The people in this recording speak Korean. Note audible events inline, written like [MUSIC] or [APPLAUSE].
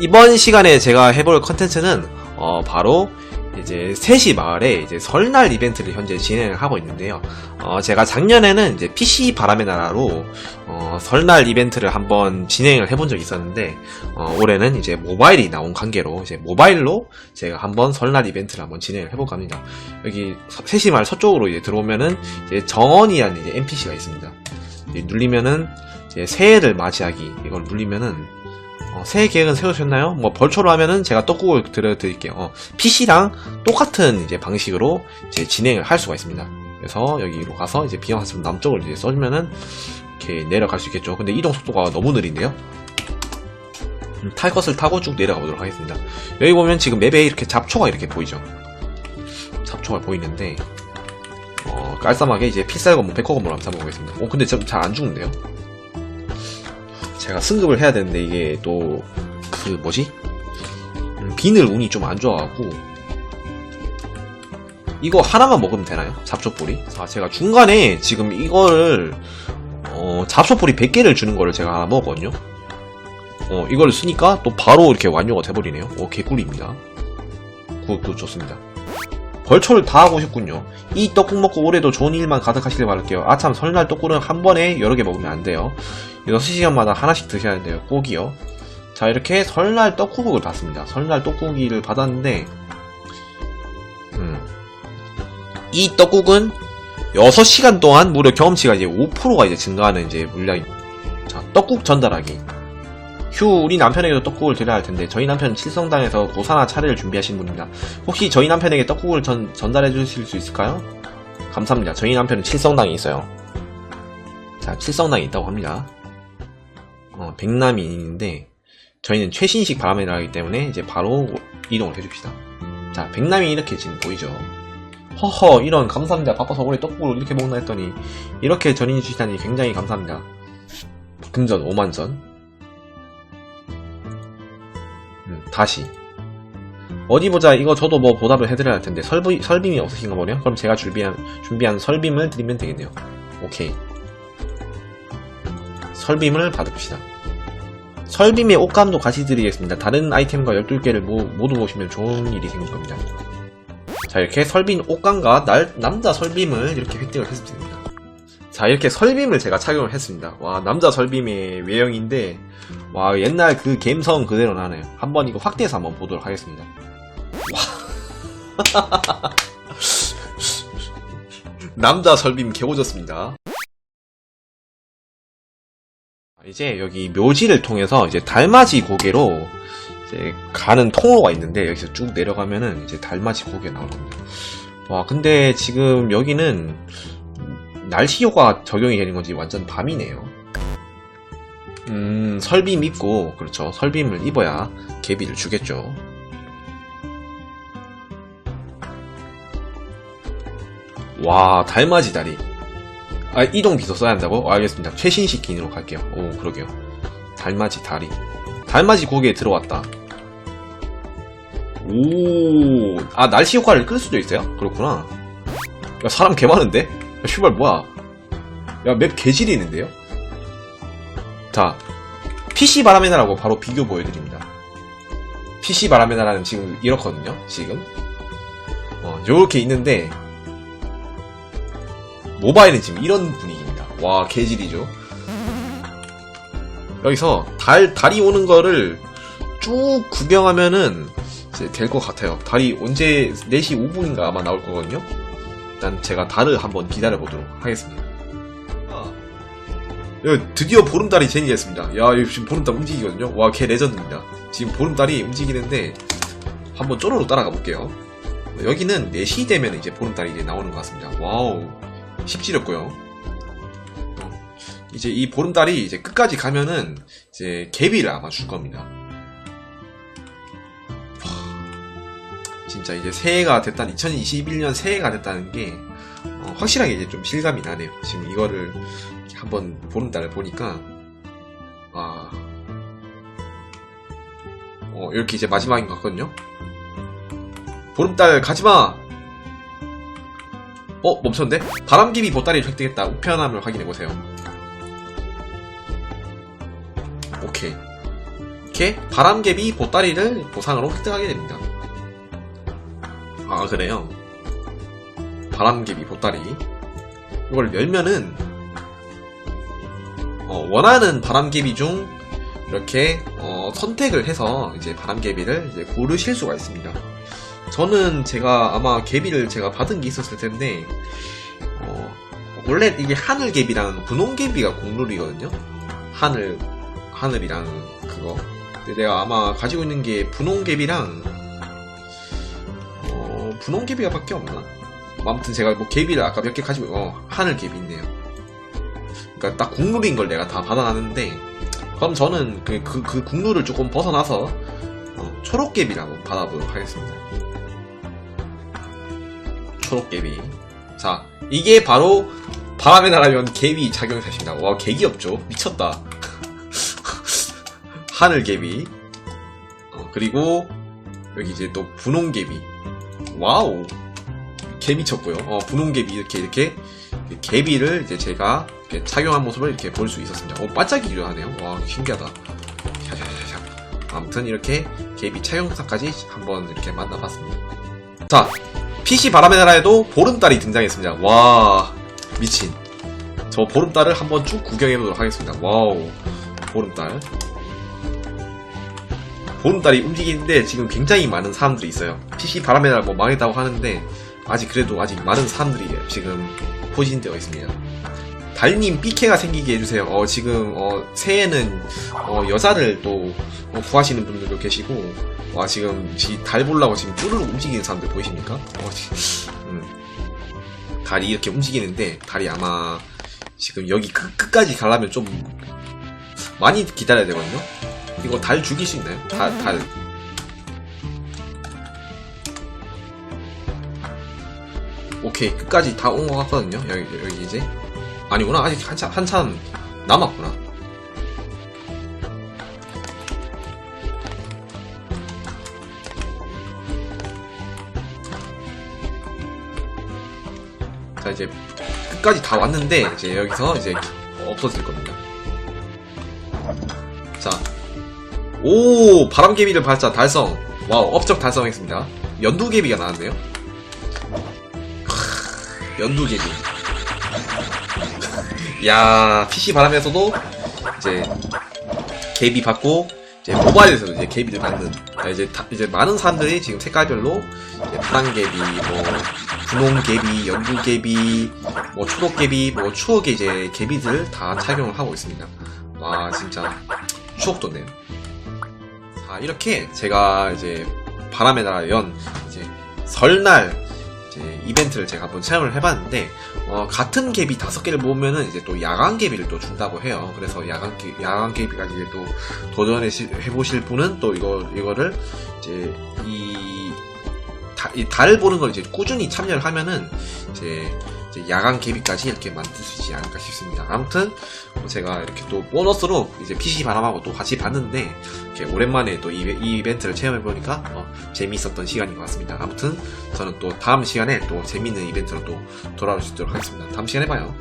이번 시간에 제가 해볼 컨텐츠는 어, 바로 이제 3시 마을에 이제 설날 이벤트를 현재 진행을 하고 있는데요. 어, 제가 작년에는 이제 PC 바람의 나라로 어, 설날 이벤트를 한번 진행을 해본 적이 있었는데 어, 올해는 이제 모바일이 나온 관계로 이제 모바일로 제가 한번 설날 이벤트를 한번 진행을 해볼까 합니다. 여기 3시 마을 서쪽으로 이제 들어오면은 이제 정원이라는 이제 NPC가 있습니다. 이제 새해를 맞이하기 이걸 누르면은 어, 새해 계획은 세우셨나요? 뭐 벌초로 하면은 제가 떡국을 들려드릴게요. 어, PC랑 똑같은 이제 방식으로 이제 진행을 할 수가 있습니다. 그래서 여기로 가서 이제 비영하습 남쪽을 이제 써주면은 이렇게 내려갈 수 있겠죠. 근데 이동 속도가 너무 느린데요. 음, 탈 것을 타고 쭉 내려가 보도록 하겠습니다. 여기 보면 지금 맵에 이렇게 잡초가 이렇게 보이죠. 잡초가 보이는데 어, 깔쌈하게 이제 필살 건물, 백호 건물 한번 잡아보겠습니다. 오, 근데 잘 안 죽는데요? 제가 승급을 해야 되는데 이게 또 그 뭐지? 음, 비늘 운이 좀 안 좋아갖고 이거 하나만 먹으면 되나요? 잡초뿌리? 아 제가 중간에 지금 이거를 어, 잡초뿌리 100개를 주는 거를 제가 먹었거든요 어 이거를 쓰니까 또 바로 이렇게 완료가 돼버리네요 오 개꿀입니다 굿, 굿 좋습니다 벌초를 다 하고 싶군요 이 떡국 먹고 올해도 좋은 일만 가득하시길 바랄게요 아참 설날 떡국은 한 번에 여러 개 먹으면 안 돼요 6시간마다 하나씩 드셔야 돼요. 꼭이요. 자, 이렇게 설날 떡국을 받습니다. 설날 떡국이를 받았는데, 음. 이 떡국은 6시간 동안 무려 경험치가 이제 5%가 이제 증가하는 이제 물량이. 자, 떡국 전달하기. 휴, 우리 남편에게도 떡국을 드려야 할 텐데, 저희 남편은 칠성당에서 고사나 차례를 준비하신 분입니다. 혹시 저희 남편에게 떡국을 전, 전달해 주실 수 있을까요? 감사합니다. 저희 남편은 칠성당에 있어요. 자, 칠성당에 있다고 합니다. 어, 백남인인데 저희는 최신식 바람이라기 때문에 이제 바로 이동을 해줍시다. 자, 백남이 이렇게 지금 보이죠? 허허, 이런 감사합니다. 바빠서 올해 떡국을 이렇게 먹나 했더니 이렇게 전인해 주시다니 굉장히 감사합니다. 금전 5만전. 음, 다시. 어디 보자. 이거 저도 뭐 보답을 해드려야 할 텐데 설비, 설빔이 없으신가 보네요. 그럼 제가 준비한 준비한 설빔을 드리면 되겠네요. 오케이. 설빔을 받읍시다. 설빔의 옷감도 같이 드리겠습니다. 다른 아이템과 12개를 모, 모두 보시면 좋은 일이 생길 겁니다. 자, 이렇게 설빔 옷감과 날, 남자 설빔을 이렇게 획득을 했습니다. 자, 이렇게 설빔을 제가 착용을 했습니다. 와, 남자 설빔의 외형인데, 와, 옛날 그 감성 그대로 나네요. 한번 이거 확대해서 한번 보도록 하겠습니다. 와. [LAUGHS] 남자 설빔 개오졌습니다. 이제 여기 묘지를 통해서 이제 달맞이 고개로 이제 가는 통로가 있는데 여기서 쭉 내려가면은 이제 달맞이 고개 겁니다. 와 근데 지금 여기는 날씨 효과 적용이 되는 건지 완전 밤이네요. 음 설빔 입고 그렇죠 설빔을 입어야 개비를 주겠죠. 와 달맞이 다리. 아, 이동 비서 써야 한다고? 어, 알겠습니다. 최신식 기능으로 갈게요. 오, 그러게요. 달맞이 다리. 달맞이 고개에 들어왔다. 오, 아, 날씨 효과를 끌 수도 있어요? 그렇구나. 야, 사람 개 많은데? 야, 슈발, 뭐야. 야, 맵 개질이 있는데요? 자, PC 바람의 나라고 바로 비교 보여드립니다. PC 바람의 나라는 지금 이렇거든요, 지금. 어, 요렇게 있는데, 모바일은 지금 이런 분위기입니다. 와, 개질이죠. 여기서 달, 달이 오는 거를 쭉 구경하면은 될 것 같아요. 달이 언제 4시 5분인가 아마 나올 거거든요. 일단 제가 달을 한번 기다려 보도록 하겠습니다. 아, 여기 드디어 보름달이 제니했습니다. 야, 지금 보름달 움직이거든요. 와, 개 레전드입니다. 지금 보름달이 움직이는데 한번 쪼르르 따라가 볼게요. 여기는 4시 되면 이제 보름달이 이제 나오는 것 같습니다. 와우. 십지렸고요. 이제 이 보름달이 이제 끝까지 가면은 이제 개비를 아마 줄 겁니다. 진짜 이제 새해가 됐다는 2021년 새해가 됐다는 게 어, 확실하게 이제 좀 실감이 나네요. 지금 이거를 한번 보름달을 보니까 아 어, 이렇게 이제 마지막인 것 같거든요. 보름달 가지마! 어 멈췄는데? 바람기비 보따리를 획득했다. 우편함을 확인해 보세요. 오케이. 이렇게 바람개비 보따리를 보상으로 획득하게 됩니다. 아 그래요. 바람개비 보따리 이걸 열면은 어, 원하는 바람개비 중 이렇게 어, 선택을 해서 이제 바람개비를 이제 고르실 수가 있습니다. 저는 제가 아마 개비를 제가 받은 게 있었을 텐데 어, 원래 이게 하늘개비랑 분홍개비가 공룰이거든요. 하늘 하늘이랑 그거. 근데 내가 아마 가지고 있는 게 분홍개비랑 어, 분홍 개비가 밖에 없나? 뭐 아무튼 제가 뭐 개비를 아까 몇 개 가지고 어 하늘 개비 있네요. 그러니까 딱 국룰인 걸 내가 다 받아놨는데 그럼 저는 그, 그, 그 국룰을 조금 벗어나서 어, 초록개비를 한번 받아보도록 하겠습니다. 초록개비. 자, 이게 바로 바람에 날아면 개비 작용샷입니다. 와, 개 귀엽죠? 미쳤다. [LAUGHS] 하늘개비. 어, 그리고 여기 이제 또 분홍개비. 와우. 개 미쳤고요. 어, 분홍개비 이렇게 이렇게 개비를 이제 제가 이렇게 착용한 모습을 이렇게 볼 수 있었습니다. 어, 반짝이기도 하네요. 와, 신기하다. 샤샤샤샤. 아무튼 이렇게 개비 착용사까지 한번 이렇게 만나봤습니다. 자, PC 바람의 나라에도 보름달이 등장했습니다. 와, 미친. 저 보름달을 한번 쭉 구경해보도록 하겠습니다. 와우, 보름달. 보름달이 움직이는데 지금 굉장히 많은 사람들이 있어요. PC 나라 뭐 망했다고 하는데 아직 그래도 아직 많은 사람들이 지금 포진되어 있습니다. 달님 삐케가 생기게 해주세요. 어, 지금, 어, 새해는, 어, 여자를 또, 어, 구하시는 분들도 계시고, 와, 지금, 지, 달 보려고 지금 쭈르륵 움직이는 사람들 보이십니까? 어, 지- 음. 달이 이렇게 움직이는데, 달이 아마, 지금 여기 끝, 끝까지 가려면 좀, 많이 기다려야 되거든요? 이거 달 죽일 수 있나요? 달, 달. 오케이, 끝까지 다 온 것 같거든요? 여기, 여기 이제. 아니구나. 아직 한참, 한참 남았구나. 자, 이제 끝까지 다 왔는데, 이제 여기서 이제 없어질 겁니다. 오! 바람개비를 발사 달성. 와우, 업적 달성했습니다. 연두개비가 나왔네요. 크, 연두개비. [LAUGHS] 야 PC 바람에서도 이제 개비 받고 이제 모바일에서도 이제 개비를 받는 아, 이제 다- 이제 많은 사람들이 지금 색깔별로 이제 파란 개비, 뭐 분홍 개비, 연두 개비, 뭐 초록 개비, 뭐 추억의 이제 개비들 다 착용을 하고 있습니다. 와 진짜 추억 돋네요. 자 이렇게 제가 이제 바람의 나라 연 이제 설날 이제 이벤트를 제가 한번 체험을 해봤는데 어, 같은 갭이 다섯 개를 모으면은 이제 또 야간 갭이를 또 준다고 해요. 그래서 야간 갭, 야간 갭이까지 이제 또 도전해 시- 해보실 분은 또 이거 이거를 이제 이, 다, 이 달을 보는 걸 이제 꾸준히 참여를 하면은 이제 야간 갭이까지 이렇게 있지 않을까 싶습니다. 아무튼 뭐 제가 이렇게 또 보너스로 이제 PC 바람하고 또 같이 봤는데 오랜만에 또 이, 이 이벤트를 체험해 보니까 어, 재미있었던 시간인 것 같습니다. 아무튼 저는 또 다음 시간에 또 재밌는 이벤트로 또 돌아올 수 있도록 하겠습니다. 다음 시간에 봐요.